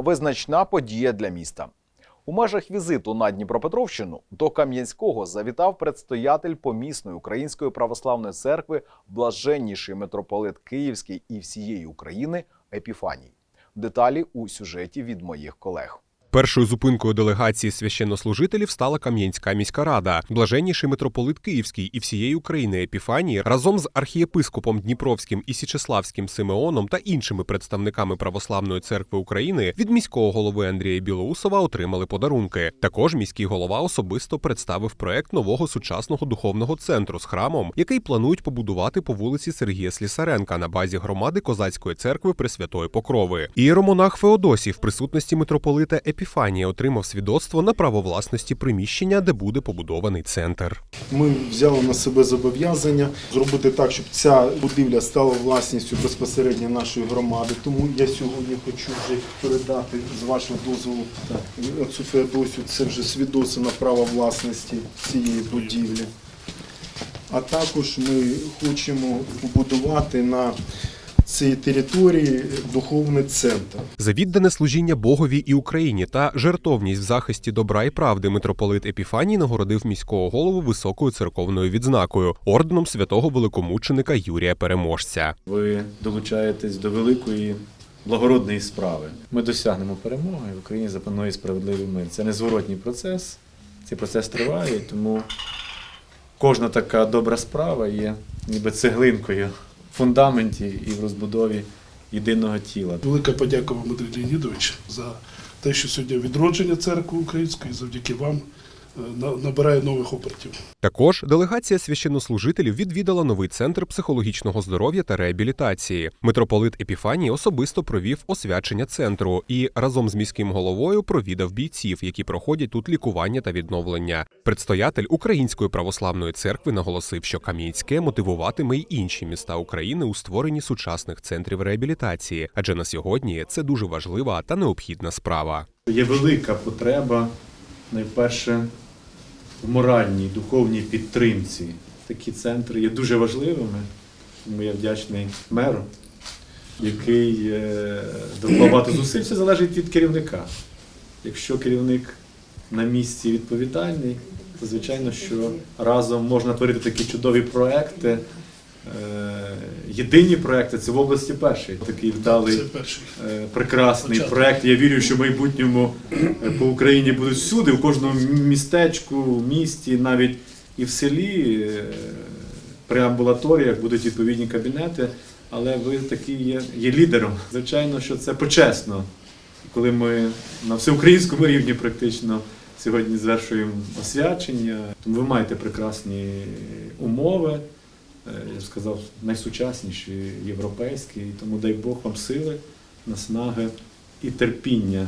визначна подія для міста. У межах візиту на Дніпропетровщину до Кам'янського завітав предстоятель помісної Української православної церкви, блаженніший митрополит Київський і всієї України Епіфаній. Деталі у сюжеті від моїх колег. Першою зупинкою делегації священнослужителів стала Кам'янська міська рада. Блаженніший митрополит Київський і всієї України Епіфанії разом з архієпископом Дніпровським і Січеславським Симеоном та іншими представниками Православної церкви України від міського голови Андрія Білоусова отримали подарунки. Також міський голова особисто представив проект нового сучасного духовного центру з храмом, який планують побудувати по вулиці Сергія Слісаренка на базі громади Козацької церкви Пресвятої Покрови. Ієромонах Феодосій в присутності митрополита Епіфанія отримав свідоцтво на право власності приміщення, де буде побудований центр. Ми взяли на себе зобов'язання зробити так, щоб ця будівля стала власністю безпосередньо нашої громади. Тому я сьогодні хочу вже передати з вашого дозволу оцю Феодосію. Це вже свідоцтво на право власності цієї будівлі. А також ми хочемо побудувати на цій території духовний центр. За віддане служіння Богові і Україні та жертовність в захисті добра і правди митрополит Епіфаній нагородив міського голову високою церковною відзнакою орденом святого великомученика Юрія Переможця. ви долучаєтесь до великої благородної справи. Ми досягнемо перемоги в Україні запанує справедливий мир. Це незворотній процес, цей процес триває, тому кожна така добра справа є ніби цеглинкою фундаменті і в розбудові єдиного тіла. Велика подяка вам, Андрій Леонідович, за те, що сьогодні відродження церкви української завдяки вам набирає нових обертів. Також делегація священнослужителів відвідала новий центр психологічного здоров'я та реабілітації. Митрополит Епіфаній особисто провів освячення центру і разом з міським головою провідав бійців, які проходять тут лікування та відновлення. Предстоятель Української православної церкви наголосив, що Кам'янське мотивуватиме й інші міста України у створенні сучасних центрів реабілітації, адже на сьогодні це дуже важлива та необхідна справа. Є велика потреба, найперше, в моральній, духовній підтримці. Такі центри є дуже важливими. Тому я вдячний меру, який е, доклав багато зусиль. Все залежить від керівника. Якщо керівник на місці відповідальний, то звичайно, що разом можна творити такі чудові проекти. Єдині проекти це в області перший. Такий вдалий е, прекрасний Початок. проект. Я вірю, що в майбутньому е, по Україні будуть всюди, в кожному містечку, місті, навіть і в селі, е, при амбулаторіях будуть відповідні кабінети. Але ви такий є, є лідером. Звичайно, що це почесно, коли ми на всеукраїнському рівні практично сьогодні звершуємо освячення. Тому ви маєте прекрасні умови. Е, Я б сказав, найсучасніші європейські, тому дай Бог вам сили, наснаги і терпіння